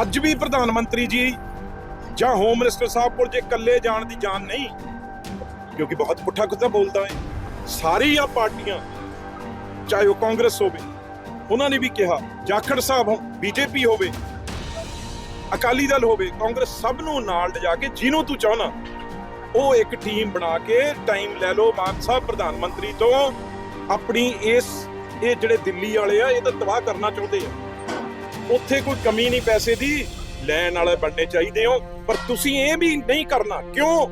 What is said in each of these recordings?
ਅੱਜ ਵੀ ਪ੍ਰਧਾਨ ਮੰਤਰੀ ਜੀ ਜਾਂ ਹੋਮ ਮਿਨਿਸਟਰ ਸਾਹਿਬ ਕੋਲ ਜੇ ਇਕੱਲੇ ਜਾਣ ਦੀ ਜਾਨ ਨਹੀਂ, ਕਿਉਂਕਿ ਬਹੁਤ ਪੁੱਠਾ ਕੁੱਤਾ ਬੋਲਦਾ ਹੈ, ਸਾਰੀਆਂ ਪਾਰਟੀਆਂ, ਚਾਹੇ ਉਹ ਕਾਂਗਰਸ ਹੋਵੇ, ਉਹਨਾਂ ਨੇ ਵੀ ਕਿਹਾ, ਜਾਖੜ ਸਾਹਿਬ ਹੋ ਬੀਜੇਪੀ ਹੋਵੇ, ਅਕਾਲੀ ਦਲ ਹੋਵੇ, ਕਾਂਗਰਸ ਸਭ ਨੂੰ ਨਾਲ ਲਿਜਾ ਕੇ ਜਿਹਨੂੰ ਤੂੰ ਚਾਹਨਾ ਉਹ ਇੱਕ ਟੀਮ ਬਣਾ ਕੇ ਟਾਈਮ ਲੈ ਲਓ ਮਾਨ ਸਾਹਿਬ ਪ੍ਰਧਾਨ ਮੰਤਰੀ ਤੋਂ, ਆਪਣੀ ਇਸ, ਇਹ ਜਿਹੜੇ ਦਿੱਲੀ ਵਾਲੇ ਆ, ਇਹ ਤਾਂ ਤਬਾਹ ਕਰਨਾ ਚਾਹੁੰਦੇ ਆ। ਉੱਥੇ ਕੋਈ ਕਮੀ ਨਹੀਂ ਪੈਸੇ ਦੀ। ਲੈਣ ਵਾਲੇ ਬਣਨੇ ਚਾਹੀਦੇ ਹੋ। ਪਰ ਤੁਸੀਂ ਇਹ ਵੀ ਨਹੀਂ ਕਰਨਾ। ਕਿਉਂ?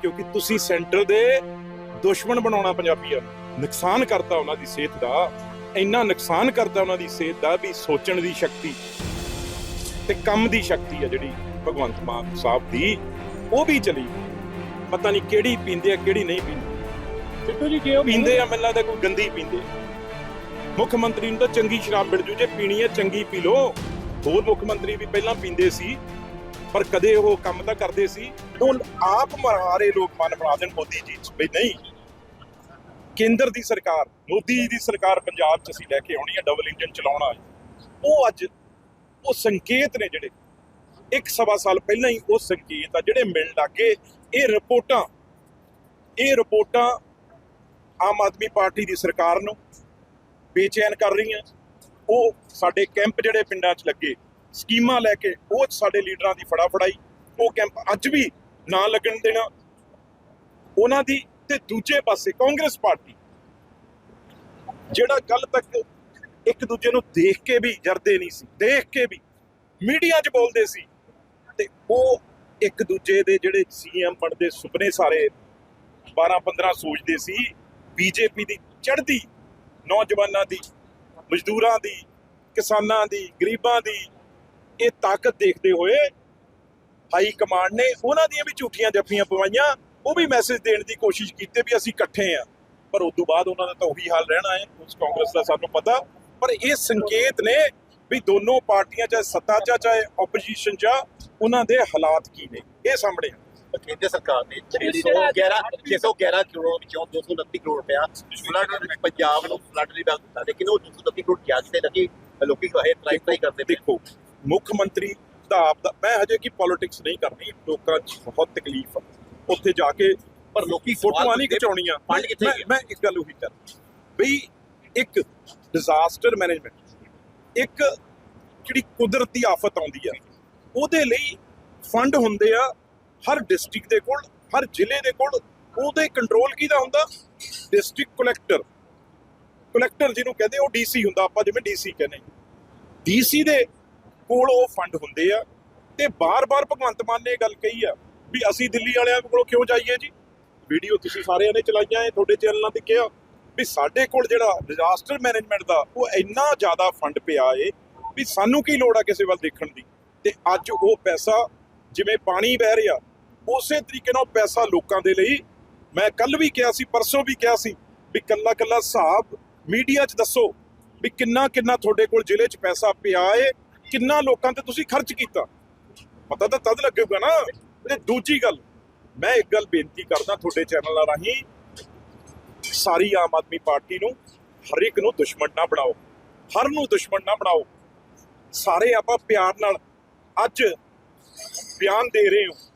ਕਿਉਂਕਿ ਤੁਸੀਂ ਸੈਂਟਰ ਦੇ ਦੁਸ਼ਮਣ ਬਣਾਉਣਾ ਪੰਜਾਬੀਆਂ ਨੂੰ। ਨੁਕਸਾਨ ਕਰਤਾ ਉਹਨਾਂ ਦੀ ਸਿਹਤ ਦਾ। ਇੰਨਾ ਨੁਕਸਾਨ ਕਰਤਾ ਉਹਨਾਂ ਦੀ ਸਿਹਤ ਦਾ ਵੀ ਸੋਚਣ ਦੀ ਸ਼ਕਤੀ। ਤੇ ਕੰਮ ਦੀ ਸ਼ਕਤੀ ਆ ਜਿਹੜੀ ਭਗਵੰਤ ਮਾਨ ਸਾਹਿਬ ਦੀ ਉਹ ਵੀ ਚਲੀ ਪਤਾ ਨਹੀਂ ਕਿਹੜੀ ਪੀਂਦੇ ਆ ਕਿਹੜੀ ਨਹੀਂ ਪੀਂਦੇ। ਸਿੱਧੂ ਜੀ ਜੇ ਉਹ ਪੀਂਦੇ ਆ ਮੈਨੂੰ ਲੱਗਦਾ ਕੋਈ ਗੰਦੀ ਪੀਂਦੇ ਆ। ਮੁੱਖ ਮੰਤਰੀ ਨੂੰ ਤਾਂ ਚੰਗੀ ਸ਼ਰਾਬ ਮਿਲ ਜੂ, ਜੇ ਪੀਣੀ ਹੈ, ਚੰਗੀ ਪੀ ਲੋ ਹੋਰ ਮੁੱਖ ਮੰਤਰੀ ਵੀ ਪਹਿਲਾਂ ਪੀਂਦੇ ਸੀ, ਪਰ ਕਦੇ ਉਹ ਕੰਮ ਤਾਂ ਕਰਦੇ ਸੀ। ਉਹ ਆਪ ਮਰਹਾਰੇ ਲੋਕ ਮਨ ਬਣਾ ਦੇਣ ਮੋਦੀ ਜੀ ਵੀ ਨਹੀਂ। ਕੇਂਦਰ ਦੀ ਸਰਕਾਰ, ਮੋਦੀ ਜੀ ਦੀ ਸਰਕਾਰ ਪੰਜਾਬ ਚ ਅਸੀਂ ਲੈ ਕੇ ਆਉਣੀ ਹੈ ਡਬਲ ਇੰਜਨ ਚਲਾਉਣਾ ਉਹ ਅੱਜ, ਉਹ ਸੰਕੇਤ ਨੇ ਜਿਹੜੇ। ਇੱਕ ਸਵਾ ਸਾਲ ਪਹਿਲਾਂ ਹੀ ਉਹ ਸੰਕੇਤ ਆ, ਜਿਹੜੇ ਮਿਲਣ ਲੱਗੇ ਇਹ ਰਿਪੋਰਟਾਂ ਇਹ ਰਿਪੋਰਟਾਂ ਆਮ ਆਦਮੀ ਪਾਰਟੀ ਦੀ ਸਰਕਾਰ ਨੂੰ ਬੇਚੈਨ ਕਰ ਰਹੀਆਂ। ਉਹ ਸਾਡੇ ਕੈਂਪ ਜਿਹੜੇ ਪਿੰਡਾਂ 'ਚ ਲੱਗੇ, ਸਕੀਮਾਂ ਲੈ ਕੇ ਉਹ ਸਾਡੇ ਲੀਡਰਾਂ ਦੀ ਫੜਾ ਫੜਾਈ ਉਹ ਕੈਂਪ ਅੱਜ ਵੀ ਨਾ ਲੱਗਣ ਦੇਣਾ। ਉਹਨਾਂ ਦੀ ਤੇ ਦੂਜੇ ਪਾਸੇ ਕਾਂਗਰਸ ਪਾਰਟੀ, ਜਿਹੜਾ ਕੱਲ ਤੱਕ ਇੱਕ ਦੂਜੇ ਨੂੰ ਦੇਖ ਕੇ ਵੀ ਜਰਦੇ ਨਹੀਂ ਸੀ, ਦੇਖ ਕੇ ਵੀ ਮੀਡੀਆ 'ਚ ਬੋਲਦੇ ਸੀ। ਤੇ ਉਹ ਇੱਕ ਦੂਜੇ ਦੇ ਜਿਹੜੇ ਸੀਐਮ ਬਣਦੇ ਸੁਪਨੇ ਸਾਰੇ 12 15 ਸੋਚਦੇ ਸੀ, ਬੀਜੇਪੀ ਦੀ ਚੜ੍ਹਦੀ ਨੌਜਵਾਨਾਂ ਦੀ ਮਜ਼ਦੂਰਾਂ ਦੀ ਕਿਸਾਨਾਂ ਦੀ ਗਰੀਬਾਂ ਦੀ ਇਹ ਤਾਕਤ ਦੇਖਦੇ ਹੋਏ ਹਾਈ ਕਮਾਂਡ ਨੇ ਉਹਨਾਂ ਦੀਆਂ ਵੀ ਝੂਠੀਆਂ ਜੱਫੀਆਂ ਪਵਾਈਆਂ ਉਹ ਵੀ ਮੈਸੇਜ ਦੇਣ ਦੀ ਕੋਸ਼ਿਸ਼ ਕੀਤੀ ਵੀ ਅਸੀਂ ਇਕੱਠੇ ਆ ਪਰ ਉਸ ਤੋਂ ਬਾਅਦ ਉਹਨਾਂ ਦਾ ਤਾਂ ਉਹੀ ਹਾਲ ਰਹਿਣਾ ਹੈ ਉਸ ਕਾਂਗਰਸ ਦਾ ਸਾਨੂੰ ਪਤਾ ਪਰ ਇਹ ਸੰਕੇਤ ਨੇ ਵੀ ਦੋਨੋਂ ਪਾਰਟੀਆਂ ਚਾਹੇ ਸੱਤਾ 'ਚ ਆ, ਚਾਹੇ ਆਪੋਜੀਸ਼ਨ 'ਚ ਆ, ਉਹਨਾਂ ਦੇ ਹਾਲਾਤ ਕੀ ਨੇ ਇਹ ਸਾਹਮਣੇ ਆ। ਕੇਂਦਰ ਸਰਕਾਰ ਨੇ 611 611 ਕਰੋੜ ਵਿੱਚੋਂ 229 ਕਰੋੜ ਰੁਪਇਆ ਫਲੱਡ ਪੰਜਾਬ ਨੂੰ ਫਲੱਡ ਲਈ ਦਿੱਤਾ। ਲੇਕਿਨ ਉਹ 229 ਕਰੋੜ ਕਿਆ ਕਿਤੇ ਲੱਗੀ ਲੋਕੀ ਕਹੇ ਟਰਾਈ ਟਰਾਈ ਕਰਦੇ ਦੇਖੋ ਮੁੱਖ ਮੰਤਰੀ ਦਾ ਆਪ ਦਾ ਮੈਂ ਹਜੇ ਕੀ ਪੋਲਿਟਿਕਸ ਨਹੀਂ ਕਰਨੀ ਲੋਕਾਂ 'ਚ ਬਹੁਤ ਤਕਲੀਫ ਆ। ਉੱਥੇ ਜਾ ਕੇ ਪਰ ਲੋਕੀ ਫੋਟੋਆਂ ਨਹੀਂ ਖਿਚਾਉਣੀਆਂ। ਫੰਡ ਕਿੱਥੇ? ਮੈਂ ਇੱਕ ਗੱਲ ਉਹੀ ਕਰ ਬਈ ਇੱਕ ਡਿਜ਼ਾਸਟਰ ਮੈਨੇਜਮੈਂਟ ਇੱਕ ਜਿਹੜੀ ਕੁਦਰਤੀ ਆਫਤ ਆਉਂਦੀ ਆ ਉਹਦੇ ਲਈ ਫੰਡ ਹੁੰਦੇ ਆ ਹਰ ਡਿਸਟ੍ਰਿਕਟ ਦੇ ਕੋਲ, ਹਰ ਜ਼ਿਲ੍ਹੇ ਦੇ ਕੋਲ, ਉਹਦੇ ਕੰਟਰੋਲ ਕਿਹਦਾ ਹੁੰਦਾ? ਡਿਸਟ੍ਰਿਕਟ ਕਲੈਕਟਰ ਕਲੈਕਟਰ ਜਿਹਨੂੰ ਕਹਿੰਦੇ, ਉਹ ਡੀਸੀ ਹੁੰਦਾ, ਆਪਾਂ ਜਿਵੇਂ ਡੀਸੀ ਕਹਿੰਦੇ ਡੀਸੀ ਦੇ ਕੋਲ ਉਹ ਫੰਡ ਹੁੰਦੇ ਆ, ਤੇ ਬਾਰ-ਬਾਰ ਭਗਵੰਤ ਮਾਨ ਨੇ ਇਹ ਗੱਲ ਕਹੀ ਆ, ਵੀ ਅਸੀਂ ਦਿੱਲੀ ਵਾਲਿਆਂ ਕੋਲ ਕਿਉਂ ਜਾਈਏ ਜੀ? ਵੀਡੀਓ ਤੁਸੀਂ ਸਾਰਿਆਂ ਨੇ ਚਲਾਈਆਂ, ਇਹ ਤੁਹਾਡੇ ਚੈਨਲਾਂ ਤੇ ਕਿਹਾ, ਵੀ ਸਾਡੇ ਕੋਲ ਜਿਹੜਾ ਡਿਜ਼ਾਸਟਰ ਮੈਨੇਜਮੈਂਟ ਦਾ, ਉਹ ਇੰਨਾ ਜ਼ਿਆਦਾ ਫੰਡ ਪਿਆ ਏ, ਵੀ ਸਾਨੂੰ ਕੀ ਲੋੜ ਆ ਕਿਸੇ ਵੱਲ ਦੇਖਣ ਦੀ? ਤੇ ਅੱਜ ਉਹ ਪੈਸਾ, ਜਿਵੇਂ ਪਾਣੀ ਵਹਿ ਰਿਹਾ ਉਸੇ ਤਰੀਕੇ ਨਾਲ ਪੈਸਾ ਲੋਕਾਂ ਦੇ ਲਈ। ਮੈਂ ਕੱਲ ਵੀ ਕਿਹਾ ਸੀ, ਪਰਸੋਂ ਵੀ ਕਿਹਾ ਸੀ ਵੀ ਕੱਲਾ ਕੱਲਾ ਹਿਸਾਬ ਮੀਡੀਆ 'ਚ ਦੱਸੋ ਵੀ ਕਿੰਨਾ ਕਿੰਨਾ ਤੁਹਾਡੇ ਕੋਲ ਜ਼ਿਲ੍ਹੇ 'ਚ ਪੈਸਾ ਪਿਆ ਏ, ਕਿੰਨਾ ਲੋਕਾਂ ਤੇ ਤੁਸੀਂ ਖਰਚ ਕੀਤਾ। ਪਤਾ ਤਾਂ ਤਦ ਲੱਗੇਗਾ ਨਾ। ਤੇ ਦੂਜੀ ਗੱਲ, ਮੈਂ ਇੱਕ ਗੱਲ ਬੇਨਤੀ ਕਰਦਾ ਤੁਹਾਡੇ ਚੈਨਲ ਰਾਹੀਂ, ਸਾਰੀ ਆਮ ਆਦਮੀ ਪਾਰਟੀ ਨੂੰ, ਹਰ ਇੱਕ ਨੂੰ ਦੁਸ਼ਮਣ ਨਾ ਬਣਾਓ। ਹਰ ਨੂੰ ਦੁਸ਼ਮਣ ਨਾ ਬਣਾਓ। ਸਾਰੇ ਆਪਾਂ ਪਿਆਰ ਨਾਲ ਅੱਜ ਬਿਆਨ ਦੇ ਰਹੇ ਹੋ।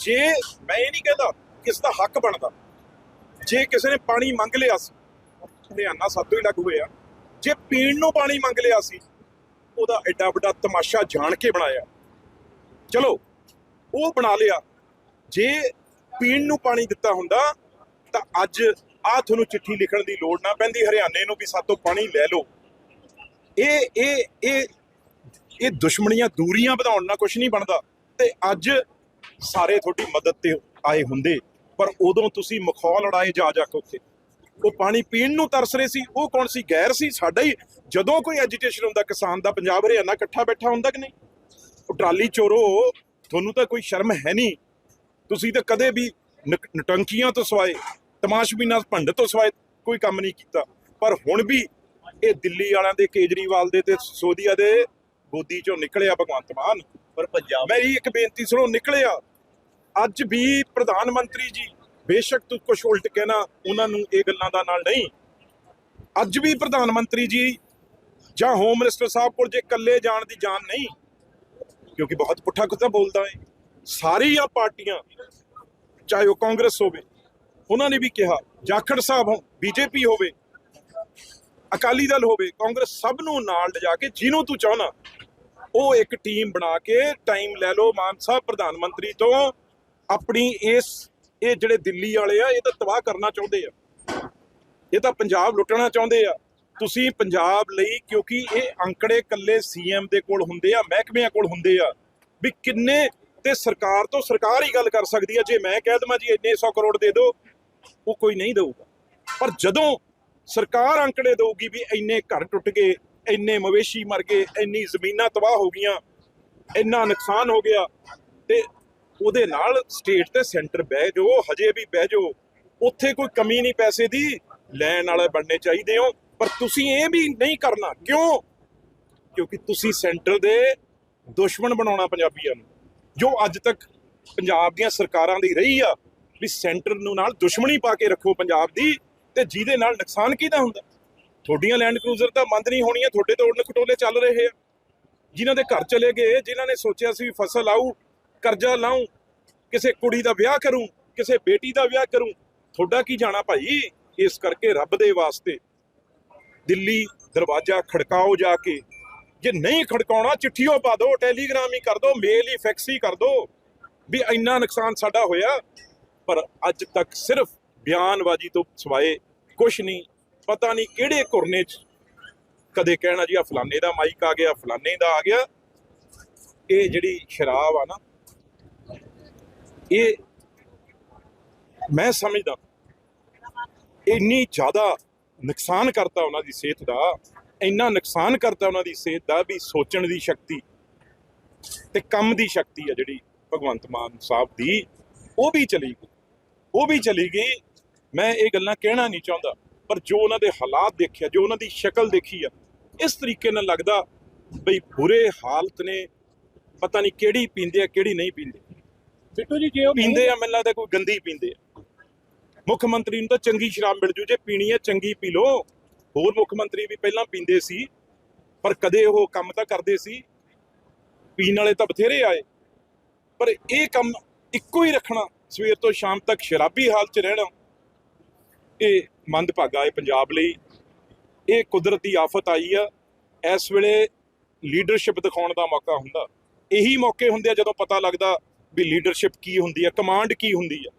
ਜੇ ਮੈਂ ਇਹ ਨਹੀਂ ਕਹਿੰਦਾ ਕਿਸ ਦਾ ਹੱਕ ਬਣਦਾ, ਜੇ ਕਿਸੇ ਨੇ ਪਾਣੀ ਮੰਗ ਲਿਆ ਸੀ ਹਰਿਆਣਾ ਸਾਤੋਂ ਹੀ ਲੱਗ ਹੋਏ ਜੇ ਪੀਣ ਨੂੰ ਪਾਣੀ ਮੰਗ ਲਿਆ ਸੀ, ਉਹਦਾ ਐਡਾ ਵੱਡਾ ਤਮਾਸ਼ਾ ਜਾਣ ਕੇ ਬਣਾਇਆ। ਚਲੋ, ਉਹ ਬਣਾ ਲਿਆ। ਜੇ ਪੀਣ ਨੂੰ ਪਾਣੀ ਦਿੱਤਾ ਹੁੰਦਾ, ਤਾਂ ਅੱਜ ਆ ਤੁਹਾਨੂੰ ਚਿੱਠੀ ਲਿਖਣ ਦੀ ਲੋੜ ਨਾ ਪੈਂਦੀ, ਹਰਿਆਣੇ ਨੂੰ ਵੀ ਸਾਤੋਂ ਪਾਣੀ ਲੈ ਲਓ। ਇਹ ਇਹ ਇਹ ਇਹ ਦੁਸ਼ਮਣੀਆਂ ਦੂਰੀਆਂ ਵਧਾਉਣ ਨਾਲ ਕੁਝ ਨਹੀਂ ਬਣਦਾ। ਤੇ ਅੱਜ ਸਾਰੇ ਤੁਹਾਡੀ ਮਦਦ ਤੇ ਆਏ ਹੁੰਦੇ, ਪਰ ਉਦੋਂ ਤੁਸੀਂ ਮਖੌਲ ਲੜਾਏ ਜਾ ਜਾ ਕੇ ਉੱਥੇ। ਉਹ ਪਾਣੀ ਪੀਣ ਨੂੰ ਤਰਸ ਰਹੇ ਸੀ, ਉਹ ਕੌਣ ਸੀ? ਗੈਰ ਸੀ, ਸਾਡਾ ਹੀ। ਜਦੋਂ ਕੋਈ ਐਜੀਟੇਸ਼ਨ ਹੁੰਦਾ, ਕਿਸਾਨ ਦਾ ਪੰਜਾਬ ਹਰਿਆਣਾ ਇਕੱਠਾ ਬੈਠਾ ਹੁੰਦਾ ਕਿ ਨਹੀਂ? ਉਹ ਟਰਾਲੀ ਚੋਰੋ, ਤੁਹਾਨੂੰ ਤਾਂ ਕੋਈ ਸ਼ਰਮ ਹੈ ਨਹੀਂ। ਤੁਸੀਂ ਤਾਂ ਕਦੇ ਵੀ ਨਟੰਕੀਆਂ ਤੋਂ ਸਵਾਏ ਤਮਾਸ਼ਬੀਨਾਂ ਭੰਡ ਤੋਂ ਸਵਾਏ, ਕੋਈ ਕੰਮ ਨਹੀਂ ਕੀਤਾ। ਪਰ ਹੁਣ ਵੀ ਇਹ ਦਿੱਲੀ ਵਾਲਿਆਂ ਦੇ ਕੇਜਰੀਵਾਲ ਦੇ ਤੇ ਸੋਧੀਆ ਦੇ ਗੋਦੀ ਚੋਂ ਨਿਕਲਿਆ ਭਗਵੰਤ ਮਾਨ। ਪਰ ਪੰਜਾਬ ਮੇਰੀ ਇੱਕ ਬੇਨਤੀ ਸੁਣੋ, ਨਿਕਲਿਆ। ਅੱਜ ਵੀ ਪ੍ਰਧਾਨ ਮੰਤਰੀ ਜੀ, ਬੇਸ਼ੱਕ ਤੂੰ ਕੁਝ ਉਲਟ ਕਹਿਣਾ, ਉਹਨਾਂ ਨੂੰ ਇਹ ਗੱਲਾਂ ਦਾ ਨਾਲ ਨਹੀਂ। ਅੱਜ ਵੀ ਪ੍ਰਧਾਨ ਮੰਤਰੀ ਜੀ ਜਾਂ ਹੋਮ ਮਿਨਿਸਟਰ ਸਾਹਿਬ ਕੋਲ ਜੇ ਇਕੱਲੇ ਜਾਣ ਦੀ ਜਾਨ ਨਹੀਂ, ਕਿਉਂਕਿ ਬਹੁਤ ਪੁੱਠਾ ਕੁੱਤਾ ਬੋਲਦਾ ਹੈ ਸਾਰੀਆਂ ਪਾਰਟੀਆਂ, ਚਾਹੇ ਉਹ ਕਾਂਗਰਸ ਹੋਵੇ, ਉਹਨਾਂ ਨੇ ਵੀ ਕਿਹਾ, ਜਾਖੜ ਸਾਹਿਬ ਹੋ ਬੀਜੇਪੀ ਹੋਵੇ, ਅਕਾਲੀ ਦਲ ਹੋਵੇ, ਕਾਂਗਰਸ ਸਭ ਨੂੰ ਨਾਲ ਲਿਜਾ ਕੇ, ਜਿਹਨੂੰ ਤੂੰ ਚਾਹਨਾ ਉਹ ਇੱਕ ਟੀਮ ਬਣਾ ਕੇ ਟਾਈਮ ਲੈ ਲਓ ਮਾਨ ਸਾਹਿਬ ਪ੍ਰਧਾਨ ਮੰਤਰੀ ਤੋਂ। ਆਪਣੀ ਇਸ, ਇਹ ਜਿਹੜੇ ਦਿੱਲੀ ਵਾਲੇ ਆ, ਇਹ ਤਾਂ ਤਬਾਹ ਕਰਨਾ ਚਾਹੁੰਦੇ ਆ। ਇਹ ਤਾਂ ਪੰਜਾਬ ਲੁੱਟਣਾ ਚਾਹੁੰਦੇ ਆ। ਤੁਸੀਂ ਪੰਜਾਬ ਲਈ, ਕਿਉਂਕਿ ਇਹ ਅੰਕੜੇ ਕੱਲੇ ਸੀਐਮ ਦੇ ਕੋਲ ਹੁੰਦੇ ਆ, ਮਹਿਕਮਿਆਂ ਕੋਲ ਹੁੰਦੇ ਆ, ਵੀ ਕਿੰਨੇ ਤੇ ਸਰਕਾਰ ਤੋਂ ਸਰਕਾਰ ਹੀ ਗੱਲ ਕਰ ਸਕਦੀ ਆ, ਜੇ ਮੈਂ ਕਹਿ ਦਵਾਂ ਜੀ ਇੰਨੇ 100 ਕਰੋੜ ਦੇ ਦਿਓ, ਉਹ ਕੋਈ ਨਹੀਂ ਦੇਊਗਾ। ਪਰ ਜਦੋਂ ਸਰਕਾਰ ਅੰਕੜੇ ਦੇਊਗੀ ਵੀ ਇੰਨੇ ਘਰ ਟੁੱਟ ਗਏ ਇੰਨੇ ਮਵੇਸ਼ੀ ਮਰ ਗਏ, ਇੰਨੀ ਜ਼ਮੀਨਾਂ ਤਬਾਹ ਹੋ ਗਈਆਂ, ਇੰਨਾ ਨੁਕਸਾਨ ਹੋ ਗਿਆ ਤੇ ਉਹਦੇ ਨਾਲ ਸਟੇਟ ਤੇ ਸੈਂਟਰ ਬਹਿ ਜਾਓ, ਹਜੇ ਵੀ ਬਹਿ ਜਾਓ, ਉੱਥੇ ਕੋਈ ਕਮੀ ਨਹੀਂ ਪੈਸੇ ਦੀ, ਲੈਣ ਵਾਲੇ ਬਣਨੇ ਚਾਹੀਦੇ ਹੋ, ਪਰ ਤੁਸੀਂ ਇਹ ਵੀ ਨਹੀਂ ਕਰਨਾ, ਕਿਉਂ? ਕਿਉਂਕਿ ਤੁਸੀਂ ਸੈਂਟਰ ਦੇ ਦੁਸ਼ਮਣ ਬਣਾਉਣਾ ਪੰਜਾਬੀਆਂ ਨੂੰ, ਜੋ ਅੱਜ ਤੱਕ ਪੰਜਾਬ ਦੀਆਂ ਸਰਕਾਰਾਂ ਦੀ ਰਹੀ ਆ, ਵੀ ਸੈਂਟਰ ਨੂੰ ਨਾਲ ਦੁਸ਼ਮਣੀ ਪਾ ਕੇ ਰੱਖੋ ਪੰਜਾਬ ਦੀ, ਤੇ ਜਿਹਦੇ ਨਾਲ ਨੁਕਸਾਨ ਕਿਹਦਾ ਹੁੰਦਾ? ਤੁਹਾਡੀਆਂ ਲੈਂਡ ਕਰੂਜ਼ਰ ਤਾਂ ਬੰਦ ਨਹੀਂ ਹੋਣੀਆਂ, ਤੁਹਾਡੇ ਤੋਂ ਉੜਨ ਖਟੋਲੇ ਚੱਲ ਰਹੇ ਆ। ਜਿਨ੍ਹਾਂ ਦੇ ਘਰ ਚਲੇ ਗਏ, ਜਿਨ੍ਹਾਂ ਨੇ ਸੋਚਿਆ ਸੀ ਵੀ ਫਸਲ ਆਊ, ਕਰਜ਼ਾ ਲਾਉਂ ਕਿਸੇ ਕੁੜੀ ਦਾ ਵਿਆਹ ਕਰੂੰ, ਕਿਸੇ ਬੇਟੀ ਦਾ ਵਿਆਹ ਕਰੂੰ, ਤੁਹਾਡਾ ਕੀ ਜਾਣਾ ਭਾਈ? ਇਸ ਕਰਕੇ ਰੱਬ ਦੇ ਵਾਸਤੇ ਦਿੱਲੀ ਦਰਵਾਜ਼ਾ ਖੜਕਾਓ ਜਾ ਕੇ। ਜੇ ਨਹੀਂ ਖੜਕਾਉਣਾ, ਚਿੱਠੀਓ ਪਾ ਦਿਓ, ਟੈਲੀਗ੍ਰਾਮ ਹੀ ਕਰ ਦਿਓ, ਮੇਲ ਹੀ ਫੈਕਸ ਹੀ ਕਰ ਦਿਓ। ਵੀ ਇੰਨਾ ਨੁਕਸਾਨ ਸਾਡਾ ਹੋਇਆ, ਪਰ ਅੱਜ ਤੱਕ ਸਿਰਫ ਬਿਆਨਬਾਜ਼ੀ ਤੋਂ ਸਿਵਾਏ ਕੁਝ ਨਹੀਂ। ਪਤਾ ਨਹੀਂ ਕਿਹੜੇ ਕੁਰਨੇ 'ਚ ਕਦੇ ਕਹਿਣਾ ਜੀ ਆ ਫਲਾਣੇ ਦਾ ਮਾਈਕ ਆ ਗਿਆ ਫਲਾਣੇ ਦਾ ਆ ਗਿਆ। ਇਹ ਜਿਹੜੀ ਸ਼ਰਾਬ ਆ ਨਾ, ਇਹ ਮੈਂ ਸਮਝਦਾ ਇੰਨੀ ਜ਼ਿਆਦਾ ਨੁਕਸਾਨ ਕਰਤਾ ਉਹਨਾਂ ਦੀ ਸਿਹਤ ਦਾ, ਇੰਨਾ ਨੁਕਸਾਨ ਕਰਤਾ ਉਹਨਾਂ ਦੀ ਸਿਹਤ ਦਾ ਵੀ ਸੋਚਣ ਦੀ ਸ਼ਕਤੀ ਤੇ ਕੰਮ ਦੀ ਸ਼ਕਤੀ ਆ ਜਿਹੜੀ ਭਗਵੰਤ ਮਾਨ ਸਾਹਿਬ ਦੀ, ਉਹ ਵੀ ਚਲੀ ਗਈ। ਉਹ ਵੀ ਚਲੀ ਗਈ। ਮੈਂ ਇਹ ਗੱਲਾਂ ਕਹਿਣਾ ਨਹੀਂ ਚਾਹੁੰਦਾ। ਪਰ ਜੋ ਉਹਨਾਂ ਦੇ ਹਾਲਾਤ ਦੇਖਿਆ ਜੋ ਉਹਨਾਂ ਦੀ ਸ਼ਕਲ ਦੇਖੀ ਆ ਇਸ ਤਰੀਕੇ ਨਾਲ ਲੱਗਦਾ ਬਈ ਬੁਰੇ ਹਾਲਤ ਨੇ ਪਤਾ ਨਹੀਂ ਕਿਹੜੀ ਪੀਂਦੇ ਆ ਕਿਹੜੀ ਨਹੀਂ ਪੀਂਦੇ। ਬਿੱਟੂ ਜੀ ਜੇ ਉਹ ਪੀਂਦੇ ਆ ਮੈਨੂੰ ਲੱਗਦਾ ਕੋਈ ਗੰਦੀ ਪੀਂਦੇ ਆ। ਮੁੱਖ ਮੰਤਰੀ ਨੂੰ ਤਾਂ ਚੰਗੀ ਸ਼ਰਾਬ ਮਿਲ ਜੂ ਜੇ ਪੀਣੀ ਹੈ ਚੰਗੀ ਪੀ ਲੋ ਹੋਰ ਮੁੱਖ ਮੰਤਰੀ ਵੀ ਪਹਿਲਾਂ ਪੀਂਦੇ ਸੀ ਪਰ ਕਦੇ ਉਹ ਕੰਮ ਤਾਂ ਕਰਦੇ ਸੀ। ਪੀਣ ਵਾਲੇ ਤਾਂ ਬਥੇਰੇ ਆਏ। ਪਰ ਇਹ ਕੰਮ ਇੱਕੋ ਹੀ ਰੱਖਣਾ ਸਵੇਰ ਤੋਂ ਸ਼ਾਮ ਤੱਕ ਸ਼ਰਾਬੀ ਹਾਲਤ 'ਚ ਰਹਿਣਾ। ਇਹ ਮੰਦਭਾਗਾ ਹੈ ਪੰਜਾਬ ਲਈ। ਇਹ ਕੁਦਰਤੀ ਆਫਤ ਆਈ ਆ। ਇਸ ਵੇਲੇ ਲੀਡਰਸ਼ਿਪ ਦਿਖਾਉਣ ਦਾ ਮੌਕਾ ਹੁੰਦਾ। ਇਹੀ ਮੌਕੇ ਹੁੰਦੇ ਆ ਜਦੋਂ ਪਤਾ ਲੱਗਦਾ ਵੀ ਲੀਡਰਸ਼ਿਪ ਕੀ ਹੁੰਦੀ ਆ ਕਮਾਂਡ ਕੀ ਹੁੰਦੀ ਆ।